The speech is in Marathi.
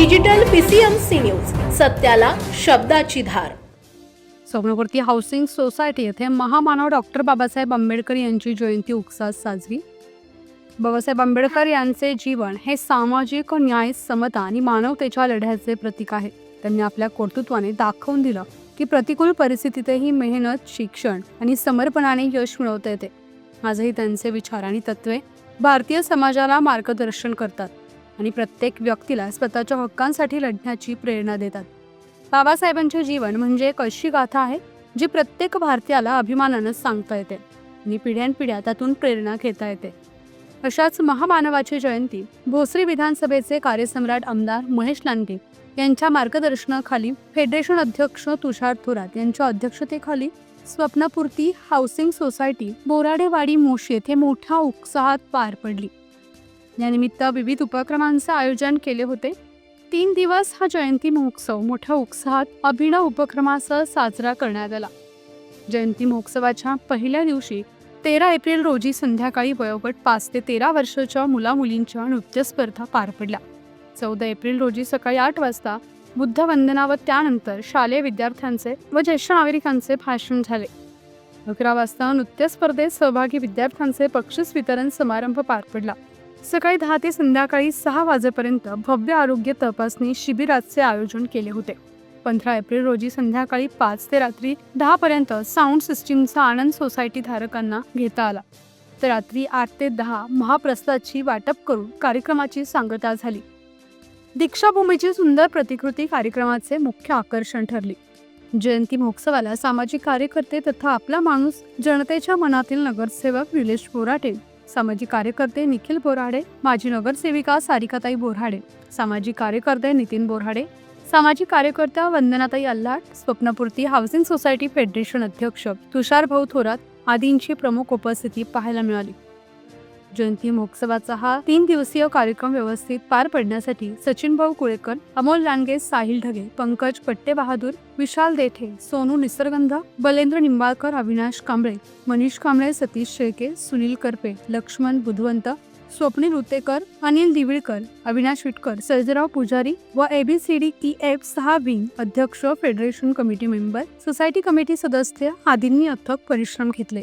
डिजिटल पीसीएमसी न्यूज सत्याला शब्दाची धार. सोमनापूर्ती हाऊसिंग सोसायटी येथे महामानव डॉक्टर बाबासाहेब आंबेडकर यांची जयंती उत्साहात साजरी. बाबासाहेब आंबेडकर यांचे जीवन हे सामाजिक न्याय समता आणि मानवतेच्या लढ्याचे प्रतीक आहे. त्यांनी आपल्या कर्तृत्वाने दाखवून दिलं की प्रतिकूल परिस्थितीतही मेहनत शिक्षण आणि समर्पणाने यश मिळवता येते. आजही त्यांचे विचार आणि तत्वे भारतीय समाजाला मार्गदर्शन करतात. आणि प्रत्येक व्यक्तीला स्वतःच्या हक्कांसाठी लढण्याची प्रेरणा देतात. बाबासाहेबांचे जीवन म्हणजे एक अशी गाथा आहे जी प्रत्येक भारतीयाला अभिमानानं सांगता येते आणि पिढ्यानपिढ्या त्यातून प्रेरणा घेता येते. अशाच महामानवाची जयंती भोसरी विधानसभेचे कार्यसम्राट आमदार महेश लांडगे यांच्या मार्गदर्शनाखाली फेडरेशन अध्यक्ष तुषार थोरात यांच्या अध्यक्षतेखाली स्वप्नपूर्ती हाऊसिंग सोसायटी बोराडेवाडी मोशी येथे मोठ्या उत्साहात पार पडली. यानिमित्त विविध उपक्रमांचे आयोजन केले होते. तीन दिवस हा जयंती महोत्सव मोठ्या उत्साहात अभिनव उपक्रमासह साजरा करण्यात आला. जयंती महोत्सवाच्या पहिल्या दिवशी तेरा एप्रिल रोजी संध्याकाळी वयोगट पाच ते तेरा वर्षाच्या मुलामुलींच्या नृत्य स्पर्धा पार पडल्या. चौदा एप्रिल रोजी सकाळी आठ वाजता बुद्ध वंदना व त्यानंतर शालेय विद्यार्थ्यांचे व ज्येष्ठ नागरिकांचे भाषण झाले. अकरा वाजता नृत्य स्पर्धेत सहभागी विद्यार्थ्यांचे बक्षीस वितरण समारंभ पार पडला. सकाळी दहा ते संध्याकाळी सहा वाजेपर्यंत भव्य आरोग्य तपासणी शिबिराचे आयोजन केले होते. पंधरा एप्रिल रोजी संध्याकाळी पाच ते रात्री दहा पर्यंत साऊंड सिस्टीमचा आनंद सोसायटी धारकांना घेता आला. तर रात्री आठ ते दहा महाप्रसादाची वाटप करून कार्यक्रमाची सांगता झाली. दीक्षाभूमीची सुंदर प्रतिकृती कार्यक्रमाचे मुख्य आकर्षण ठरली. जयंती महोत्सवाला सामाजिक कार्यकर्ते तथा आपला माणूस जनतेच्या मनातील नगरसेवक निलेश बोराटे सामाजिक कार्यकर्ते निखिल बोराडे माजी नगरसेविका सारिकाताई बोराडे सामाजिक कार्यकर्ते नितीन बोराडे सामाजिक कार्यकर्त्या Vandanatai Allat Swapnapurti housing society federation अध्यक्ष तुषार भाऊ थोरात आदींची प्रमुख उपस्थिती पाहायला मिळाली. जयंती महोत्सवाचा हा तीन दिवसीय कार्यक्रम व्यवस्थित पार पडण्यासाठी सचिन भाऊ कुळेकर अमोल लांडगे साहिल ढगे पंकज पट्टे बहादूर विशाल देठे सोनू निसर्गंध बलेंद्र निंबाळकर अविनाश कांबळे मनीष कांबळे सतीश शेळके सुनील करपे लक्ष्मण बुधवंत स्वप्नील उतेकर अनिल दिविळकर अविनाश विटकर सर्जराव पुजारी व A B C D E F सहा विंग अध्यक्ष federation committee member society committee सदस्य आदींनी अथक परिश्रम घेतले.